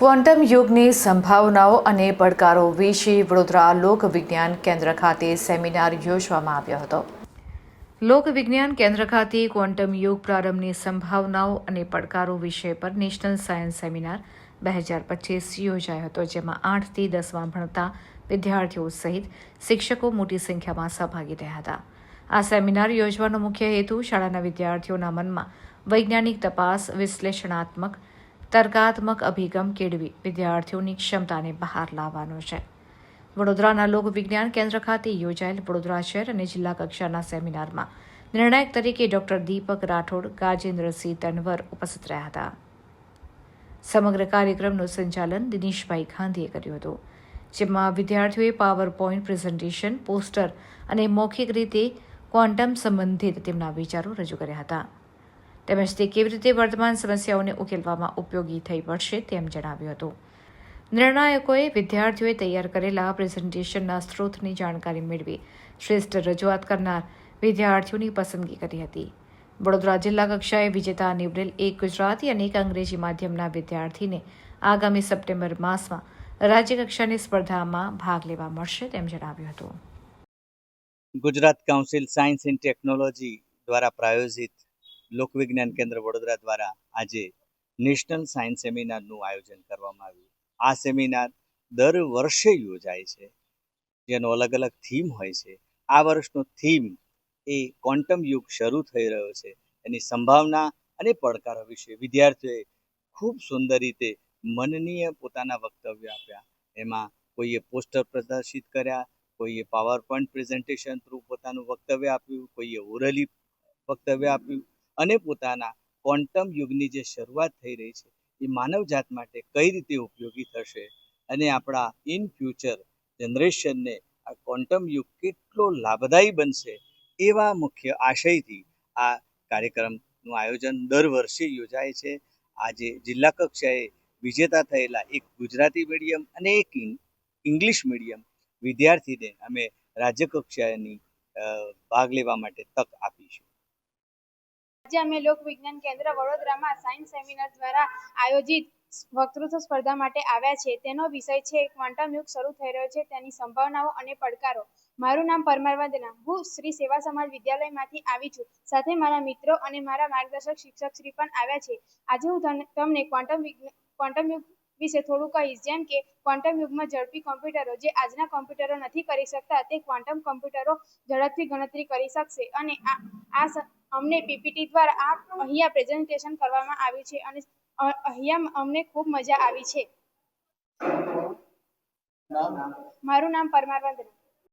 Quantum યુગની સંભાવનાઓ અને પડકારો વિશે વડોદરા લોકવિજ્ઞાન કેન્દ્ર ખાતે સેમિનાર યોજવામાં આવ્યો હતો. લોકવિજ્ઞાન કેન્દ્ર ખાતે ક્વોન્ટમ યુગ પ્રારંભની સંભાવનાઓ અને પડકારો વિષય પર નેશનલ સાયન્સ સેમિનાર બે હજાર પચીસ યોજાયો હતો, જેમાં આઠથી દસમાં ભણતા વિદ્યાર્થીઓ સહિત શિક્ષકો મોટી સંખ્યામાં સહભાગી રહ્યા હતા. આ સેમિનાર યોજવાનો મુખ્ય હેતુ શાળાના વિદ્યાર્થીઓના મનમાં વૈજ્ઞાનિક તપાસ, વિશ્લેષણાત્મક તર્કાત્મક અભિગમ કેળવી વિદ્યાર્થીઓની ક્ષમતાને બહાર લાવવાનો છે. વડોદરાના લોક વિજ્ઞાન કેન્દ્ર ખાતે યોજાયેલ વડોદરા શહેર અને જિલ્લા કક્ષાના સેમિનારમાં નિર્ણાયક તરીકે ડોક્ટર દીપક રાઠોડ, ગાજેન્દ્રસિંહ તનવર ઉપસ્થિત રહ્યા હતા. સમગ્ર કાર્યક્રમનું સંચાલન દિનેશભાઈ ગાંધીએ કર્યું હતું, જેમાં વિદ્યાર્થીઓએ પાવર પોઈન્ટ પ્રેઝન્ટેશન, પોસ્ટર અને મૌખિક રીતે ક્વોન્ટમ સંબંધિત તેમના વિચારો રજૂ કર્યા હતા. તેમજ તે કેવી રીતે વર્તમાન સમસ્યાઓને ઉકેલવામાં ઉપયોગી થઈ પડશે તેમ જણાવ્યું હતું. નિર્ણાયકોએ વિદ્યાર્થીઓએ તૈયાર કરેલા પ્રેઝન્ટેશનના સ્ત્રોતની જાણકારી મેળવી શ્રેષ્ઠ રજૂઆત કરનાર વિદ્યાર્થીઓની પસંદગી કરી હતી. વડોદરા જિલ્લા કક્ષાએ વિજેતા નીવડેલ એક ગુજરાતી અને એક અંગ્રેજી માધ્યમના વિદ્યાર્થીને આગામી સપ્ટેમ્બર માસમાં રાજ્યકક્ષાની સ્પર્ધામાં ભાગ લેવા મળશે તેમ જણાવ્યું હતું. Gujarat council science and technology દ્વારા પ્રાયોજિત લોકવિજ્ઞાન કેન્દ્ર વડોદરા દ્વારા આજે નેશનલ સાયન્સ સેમિનારનું આયોજન કરવામાં આવ્યું. આ સેમિનાર દર વર્ષે યોજાય છે. જેનો અલગ અલગ થીમ હોય છે. આ વર્ષનો થીમ એ ક્વોન્ટમ યુગ શરૂ થઈ રહ્યો છે. એની સંભાવના અને પડકારો વિશે વિદ્યાર્થીઓએ ખૂબ સુંદર રીતે મનનીય પોતાના વક્તવ્ય આપ્યા. એમાં કોઈએ પોસ્ટર પ્રદર્શિત કર્યા, કોઈએ પાવર પોઈન્ટ પ્રેઝન્ટેશન થ્રુ પોતાનું વક્તવ્ય આપ્યું, કોઈએ ઓરલી વક્તવ્ય આપ્યું. અને પોતાના ક્વોન્ટમ યુગની જે શરૂઆત થઈ રહી છે, એ માનવ જાત માટે કઈ રીતે ઉપયોગી થશે? અને આપણા ઇન ફ્યુચર જનરેશનને આ ક્વોન્ટમ યુગ કેટલો લાભદાયી બનશે એવા મુખ્ય આશયથી આ કાર્યક્રમનું આયોજન દર વર્ષે યોજાય છે. આજે જિલ્લા કક્ષાએ વિજેતા થયેલા એક ગુજરાતી મીડિયમ અને એક ઇંગ્લિશ મીડિયમ વિદ્યાર્થીને અમે રાજ્ય કક્ષાની ભાગ લેવા માટે તક આપીશું. આજે અમે લોક વિજ્ઞાન કેન્દ્ર વડોદરામાં સાયન્સ સેમિનાર દ્વારા આયોજિત વક્તૃત્વ સ્પર્ધા માટે આવ્યા છે તેનો વિષય છે ક્વોન્ટમ યુગ શરૂ થઈ રહ્યો છે. તેની સંભાવનાઓ અને પડકારો. મારું નામ પરમાર વંદના. હું શ્રી સેવા સમાજ વિદ્યાલયમાંથી આવી છું. સાથે મારા મિત્રો અને મારા માર્ગદર્શક શિક્ષક શ્રી પણ આવ્યા છે. આજે હું તમને ક્વોન્ટમ ક્વોન્ટમ યુગ વિશે થોડું કહીશ. જેમ કે ક્વોન્ટમ યુગમાં ઝડપી કોમ્પ્યુટરો જે આજના કોમ્પ્યુટરો નથી કરી શકતા, તે ક્વોન્ટમ કોમ્પ્યુટરો ઝડપથી ગણતરી કરી શકશે. અને આ અમને પીપીટી દ્વારા આ અહીંયા પ્રેઝન્ટેશન કરવામાં આવ્યું છે અને અહીંયા અમને ખૂબ મજા આવી છે. મારું નામ પરમાર વંદના.